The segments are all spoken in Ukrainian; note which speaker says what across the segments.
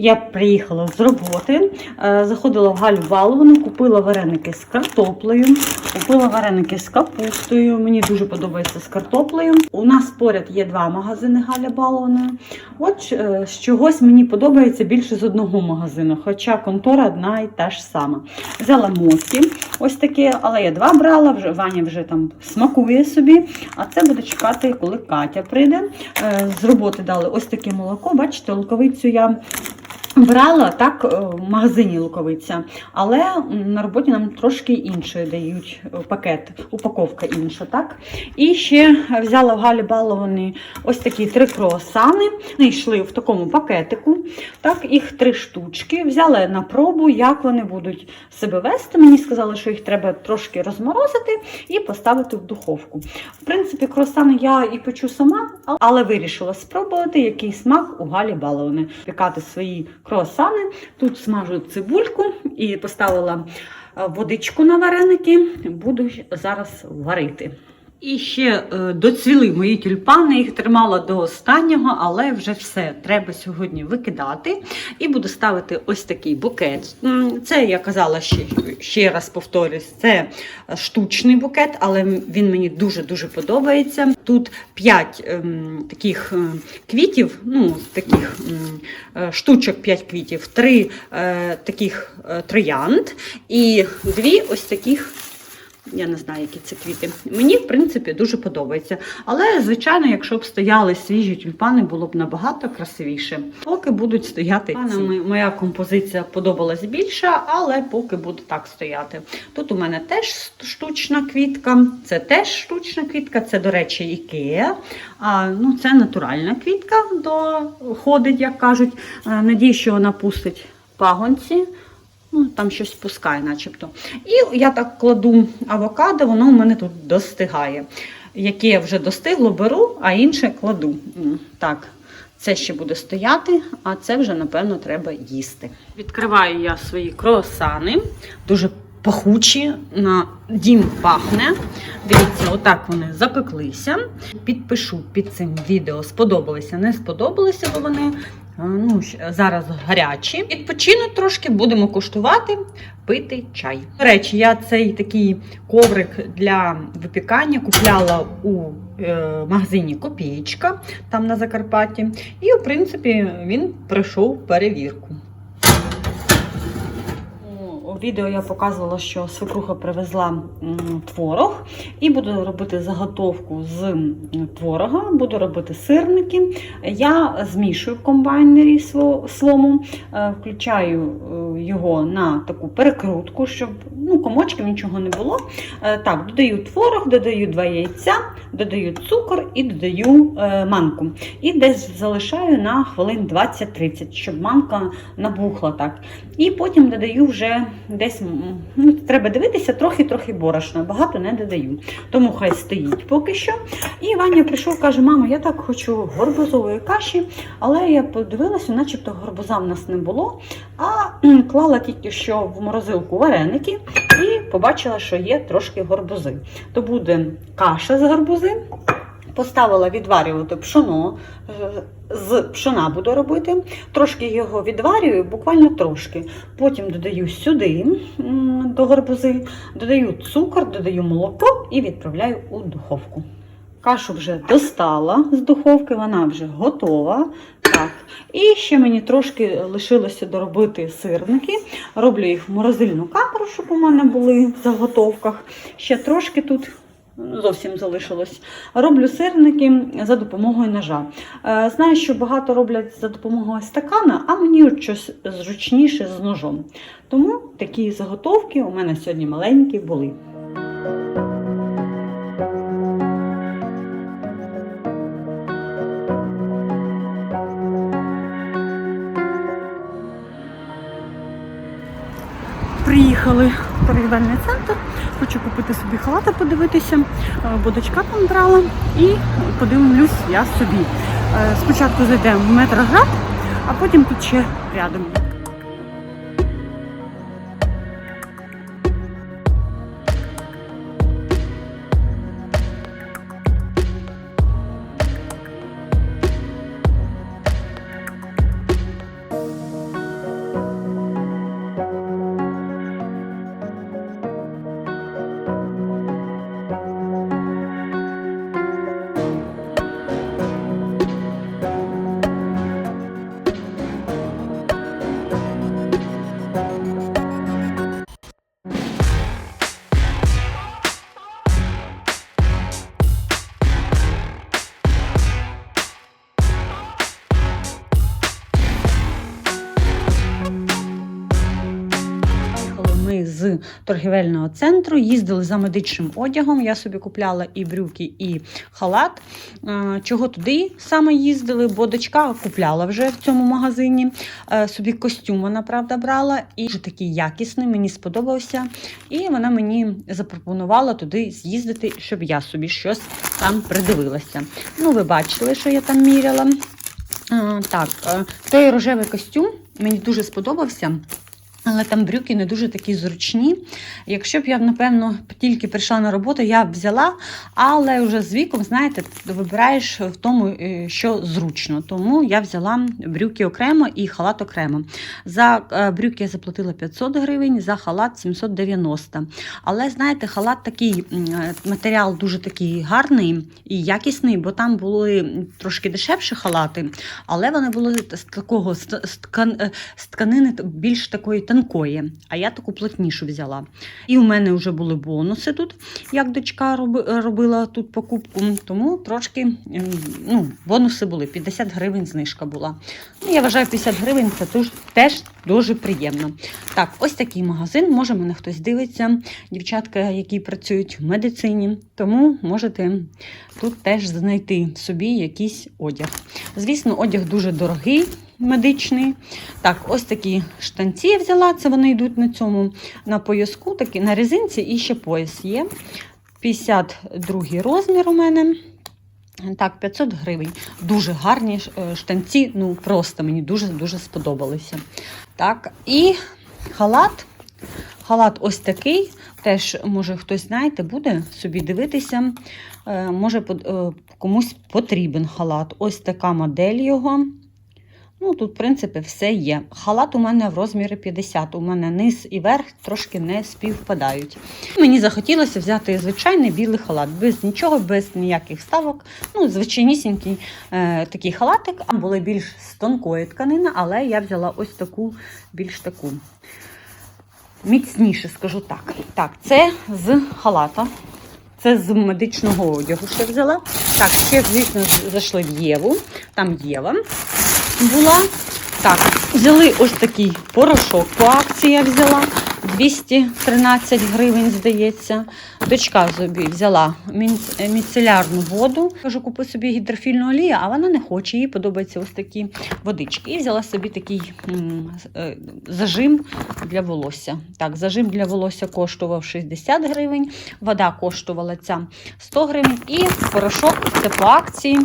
Speaker 1: Я приїхала з роботи, е, заходила в Галю Баловану, купила вареники з картоплею, купила вареники з капустою. Мені дуже подобається з картоплею. У нас поряд є два магазини Галя Балована. От е, з чогось мені подобається більше з одного магазину, хоча контора одна і та ж сама. Взяла мотки, ось таке, але я два брала, вже Ваня вже там смакує собі. А це буде чекати, коли Катя прийде. Е, З роботи дали ось таке молоко. Бачите, луковицю я брала так е, в магазині луковиця, але на роботі нам трошки інше дають е, пакет, упаковка інша, так? І ще взяла в Галі Баловані ось такі три круасани. Вони йшли в такому пакетику. Так, їх три штучки. Взяла на пробу, як вони будуть себе вести. Мені сказали, що їх треба трошки розморозити і поставити в духовку. В принципі, круасани я і печу сама, але вирішила спробувати, який смак у Галі Баловани. Пікати свої круасани. Тут смажу цибульку і поставила е, водичку на вареники. Буду зараз варити. І ще е, доцвіли мої тюльпани, їх тримала до останнього, але вже все треба сьогодні викидати. І буду ставити ось такий букет. Це я казала ще, ще раз повторюсь, це е, штучний букет, але він мені дуже-дуже подобається. Тут 5 ем, таких ем, квітів, ну, таких ем, штучок 5 квітів, 3 е, таких е, троянд і дві ось таких. Я не знаю, які це квіти. Мені, в принципі, дуже подобається. Але, звичайно, якщо б стояли свіжі тюльпани, було б набагато красивіше. Поки будуть стояти. ці. Моя композиція подобалась більше, але поки буде так стояти. Тут у мене теж штучна квітка, це теж штучна квітка, це, до речі, ікея. А, ну, це натуральна квітка доходить, як кажуть. Надію, що вона пустить пагонці. Ну, там щось пускає, начебто. І я так кладу авокадо, воно у мене тут достигає. Яке я вже достигло, беру, а інше кладу. Так, це ще буде стояти, а це вже, напевно, треба їсти. Відкриваю я свої круасани, дуже пахучі, на дім пахне. Дивіться, отак вони запеклися. Підпишу під цим відео, сподобалися, не сподобалися, бо вони ну, зараз гарячі. Відпочину трошки, будемо куштувати, пити чай. До речі, я цей такий коврик для випікання купляла у е, магазині Копієчка, там на Закарпатті. І, в принципі, він пройшов перевірку. Відео я показувала, що свекруха привезла творог і буду робити заготовку з творога, буду робити сирники. Я змішую в комбайнері своєму, е, включаю е, його на таку перекрутку, щоб ну, комочків нічого не було. Е, Так, додаю творог, додаю два яйця, додаю цукор і додаю манку. І десь залишаю на хвилин 20-30, щоб манка набухла так. І потім додаю вже десь, ну, треба дивитися, трохи-трохи борошна, багато не додаю. Тому хай стоїть поки що. І Ваня прийшов, каже: мамо, я так хочу горбузової каші, але я подивилася, начебто горбуза в нас не було. А клала тільки що в морозилку вареники і побачила, що є трошки горбузи. То буде каша з горбузи. Поставила відварювати пшоно, е, з пшона буду робити. Трошки його відварюю, буквально трошки. Потім додаю сюди до гарбузи, додаю цукор, додаю молоко і відправляю у духовку. Кашу вже достала з духовки, вона вже готова. Так. І ще мені трошки лишилося доробити сирники. Роблю їх в морозильну камеру, щоб у мене були в заготовках. Ще трошки тут зовсім залишилось. Роблю сирники за допомогою ножа. Е, Знаю, що багато роблять за допомогою стакана, а мені щось зручніше з ножом. Тому такі заготовки у мене сьогодні маленькі були. Приїхали в торгівельний центр. Хочу купити собі халата, подивитися, е, бо дочка там брала. І подивлюсь я собі. Е, Спочатку зайдемо в метроград, а потім тут ще рядом. Торгівельного центру, їздили за медичним одягом. Я собі купляла і брюки, і халат. Е, Чого туди саме їздили? Бо дочка купляла вже в цьому магазині. Е, Собі костюм вона правда брала, і дуже такий якісний, мені сподобався. І вона мені запропонувала туди з'їздити, щоб я собі щось там придивилася. Ну, ви бачили, що я там міряла. Е, Так, той рожевий костюм мені дуже сподобався. Але там брюки не дуже такі зручні. Якщо б я, напевно, тільки прийшла на роботу, я б взяла, але вже з віком, знаєте, вибираєш в тому, е, що зручно. Тому я взяла брюки окремо і халат окремо. За е, брюки я заплатила 500 гривень, за халат 790. Але знаєте, халат такий е, матеріал дуже такий гарний і якісний, бо там були трошки дешевші халати, але вони були з такого з з ткан- з тканини більш такої тонкої. А я таку плотнішу взяла. І у мене вже були бонуси тут, як дочка робила тут покупку. Тому трошки ем, ну, бонуси були. 50 гривень знижка була. Ну, я вважаю, 50 гривень це теж дуже приємно. Так, ось такий магазин. Може, мене хтось дивиться, дівчатка, які працюють в медицині. Тому можете тут теж знайти собі якийсь одяг. Звісно, одяг дуже дорогий. Медичний. Так, ось такі штанці я взяла. Це вони йдуть на цьому на пояску, такі на резинці і ще пояс є. 52 розмір у мене. Так, 500 гривень. Дуже гарні е, штанці, ну просто мені дуже-дуже сподобалися. Так, і халат. Халат ось такий. Теж, може, хтось, знаєте, буде собі дивитися. Е, Може, е, комусь потрібен халат. Ось така модель його. Ну, тут, в принципі, все є. Халат у мене в розмірі 50. У мене низ і верх трошки не співпадають. Мені захотілося взяти звичайний білий халат, без нічого, без ніяких вставок. Ну, звичайнісінький е, такий халатик. А були більш з тонкої тканини, але я взяла ось таку, більш таку. Міцніше, скажу так. Так, це з халата. Це з медичного одягу ще взяла. Так, ще, звісно, зайшли в Єву. Там Єва була. Так, взяли ось такий порошок по акції я взяла. 213 гривень, здається. Дочка собі взяла міцелярну воду. Кажу, купи собі гідрофільну олію, а вона не хоче. Їй подобаються ось такі водички. І взяла собі такий е, зажим для волосся. Так, зажим для волосся коштував 60 гривень, вода коштувала ця 100 гривень. І порошок це по акції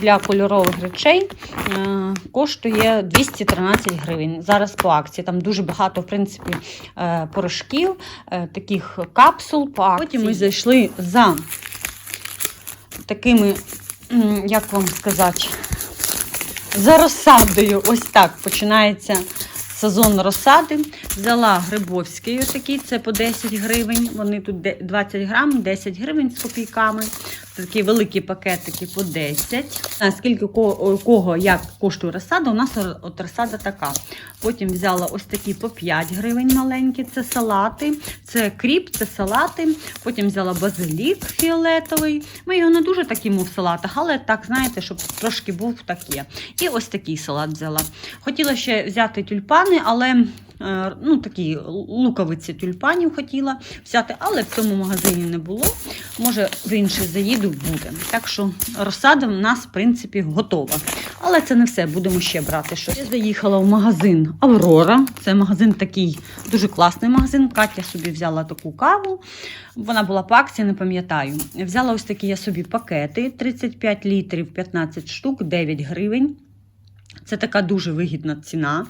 Speaker 1: для кольорових речей е, коштує 213 гривень. Зараз по акції. Там дуже багато, в принципі, е, порошків, е, таких капсул по акції. Потім ми зайшли за такими, як вам сказати, за розсадою. Ось так починається сезон розсади. Взяла грибовський отакий, це по 10 гривень. Вони тут 20 грам, 10 гривень з копійками. Такі великі пакетики по 10. А скільки у кого як коштує розсада, у нас от розсада така. Потім взяла ось такі по 5 гривень маленькі, це салати, це кріп, це салати. Потім взяла базилік фіолетовий. Ми його не дуже так їмо в салатах, але так, знаєте, щоб трошки був таке. І ось такий салат взяла. Хотіла ще взяти тюльпани, але ну, такі луковиці тюльпанів хотіла взяти, але в цьому магазині не було. Може, в інший заїду буде. Так що розсада в нас, в принципі, готова. Але це не все, будемо ще брати щось. Я заїхала в магазин Аврора. Це магазин такий дуже класний магазин. Катя собі взяла таку каву. Вона була по акції, не пам'ятаю. Взяла ось такі я собі пакети: 35 літрів, 15 штук, 9 гривень. Це така дуже вигідна ціна.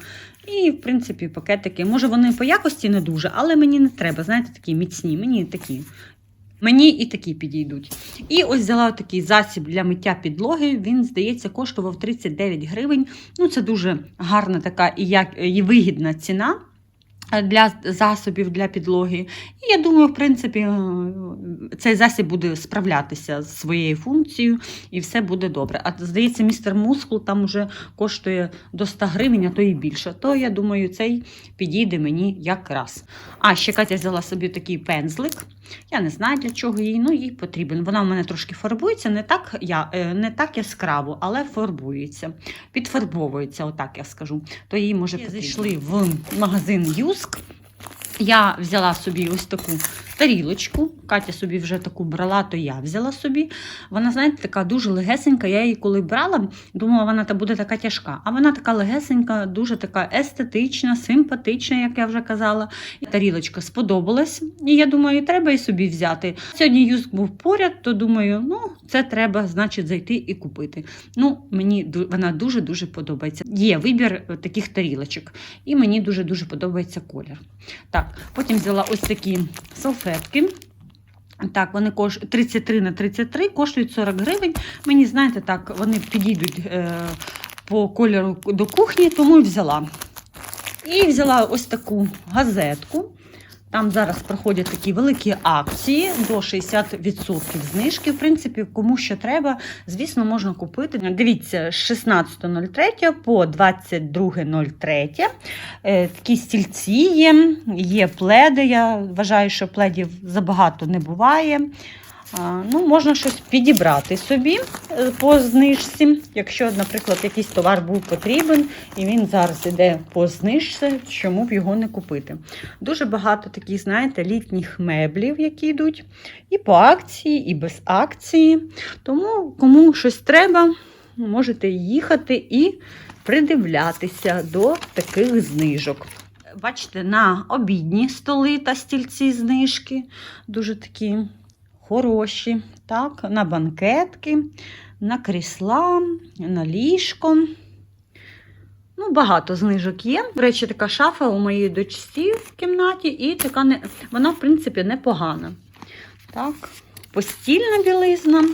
Speaker 1: І, в принципі, пакетики. Може, вони по якості не дуже, але мені не треба. Знаєте, такі міцні. Мені такі. Мені і такі підійдуть. І ось взяла такий засіб для миття підлоги. Він, здається, коштував 39 гривень. Ну, це дуже гарна така і, як, і вигідна ціна. Е, Для засобів для підлоги. І я думаю, в принципі, е, цей засіб буде справлятися з своєю функцією і все буде добре. А здається, містер Мускул там вже коштує до 100 гривень, а то і більше. То я думаю, цей підійде мені якраз. А ще Катя взяла собі такий пензлик. Я не знаю для чого їй, ну їй потрібен. Вона в мене трошки фарбується, не так, я, е, не так яскраво, але фарбується. Підфарбовується, отак я скажу. То їй може потрібно. Зайшли в магазин Юск. Я взяла собі ось таку тарілочку. Катя собі вже таку брала, то я взяла собі. Вона, знаєте, така дуже легесенька. Я її коли брала, думала, вона буде така тяжка. А вона така легесенька, дуже така естетична, симпатична, як я вже казала. І тарілочка сподобалась. І я думаю, треба і собі взяти. Сьогодні юск був поряд, то думаю, ну це треба, значить, зайти і купити. Ну, мені вона дуже-дуже подобається. Є вибір е, таких тарілочок. І мені дуже-дуже подобається колір. Так, потім взяла ось такі салфетки. Так, вони кош... 33 на 33, коштують 40 гривень. Мені, знаєте, так, вони підійдуть е, по кольору до кухні, тому і взяла. І взяла ось таку газетку. Там зараз проходять такі великі акції до 60% знижки. В принципі, кому що треба, звісно, можна купити. Дивіться, з 16.03 по 22.03 Е, такі стільці є, є пледи. Я вважаю, що пледів забагато не буває. Ну, можна щось підібрати собі е, по знижці. Якщо, наприклад, якийсь товар був потрібен і він зараз іде по знижці, чому б його не купити? Дуже багато таких, знаєте, літніх меблів, які йдуть і по акції, і без акції. Тому кому щось треба, можете їхати і придивлятися до таких знижок. Бачите, на обідні столи та стільці знижки дуже такі хороші. Так, на банкетки, на крісла, на ліжко. Ну, багато знижок є. До речі, така шафа у моїй дочці в кімнаті, і така не... вона, в принципі, непогана. Так, постільна білизна.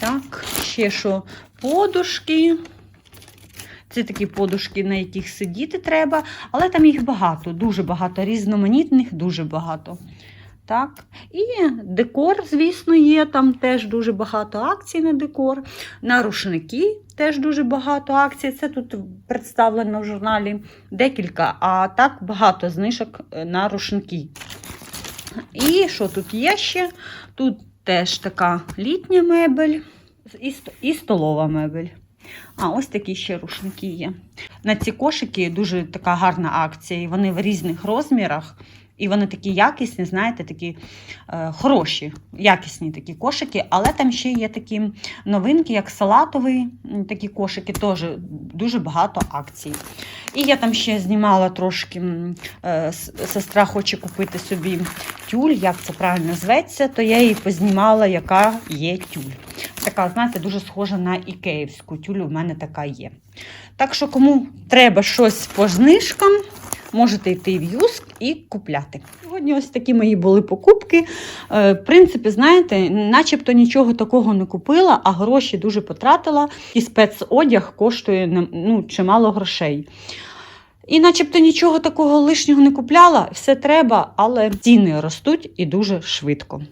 Speaker 1: Так, ще що подушки. Це такі подушки, на яких сидіти треба, але там їх багато, дуже багато, різноманітних, дуже багато. Так. І декор, звісно, є. Там теж дуже багато акцій на декор. На рушники теж дуже багато акцій. Це тут представлено в журналі декілька, а так багато знижок е, на рушники. І що тут є ще? Тут теж така літня мебель і, столова мебель. А, ось такі ще рушники є. На ці кошики дуже така гарна акція. Вони в різних розмірах. І вони такі якісні, знаєте, такі е, хороші, якісні такі кошики, але там ще є такі новинки, як салатовий, такі кошики, теж дуже багато акцій. І я там ще знімала трошки, е, сестра хоче купити собі тюль, як це правильно зветься, то я їй познімала, яка є тюль. Така, знаєте, дуже схожа на ікеївську тюль, у мене така є. Так що, кому треба щось по знижкам, можете йти в Юск і купляти. Сьогодні ось такі мої були покупки. Е, В принципі, знаєте, начебто нічого такого не купила, а гроші дуже потратила. І спецодяг коштує ну, чимало грошей. І начебто нічого такого лишнього не купляла, все треба, але ціни ростуть і дуже швидко.